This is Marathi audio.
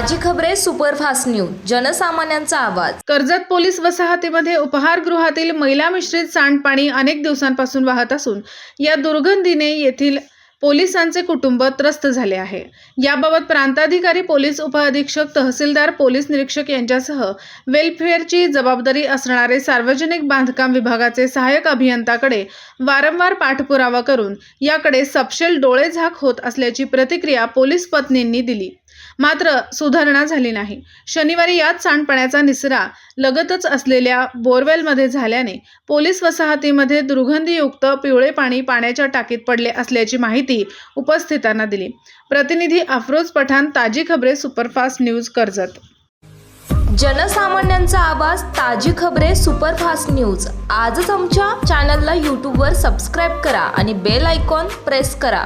सुपरफास्ट न्यूज जनसामान्यांचा आवाज. कर्जत पोलीस वसाहतीमध्ये उपहारगृहातील महिला मिश्रित सांडपाणी अनेक दिवसांपासून वाहत असून या दुर्गंधीने येथील पोलिसांचे कुटुंब त्रस्त झाले आहे. याबाबत प्रांताधिकारी पोलीस उपअधीक्षक तहसीलदार पोलीस निरीक्षक यांच्यासह वेलफेअरची जबाबदारी असणारे सार्वजनिक बांधकाम विभागाचे सहाय्यक अभियंताकडे वारंवार पाठपुरावा करून याकडे सपशेल डोळेझाक होत असल्याची प्रतिक्रिया पोलीस पत्नींनी दिली. मात्र सुधारणा झाली नाही. शनिवारी याच सांडपाण्याचा निसरा लगतच असलेल्या बोरवेलमध्ये झाल्याने पोलीस वसाहतीमध्ये दुर्गंधीयुक्त पिवळे पाणी पाण्याच्या टाकीत पडले असल्याची माहिती उपस्थितांना दिली. प्रतिनिधी अफरोज पठाण ताजी खबरे सुपरफास्ट न्यूज कर्जत. जनसामान्यांचा आवाज ताजी खबरे सुपरफास्ट न्यूज. आजच आमच्या चॅनलला यूट्यूबवर सबस्क्राईब करा आणि बेल आयकॉन प्रेस करा.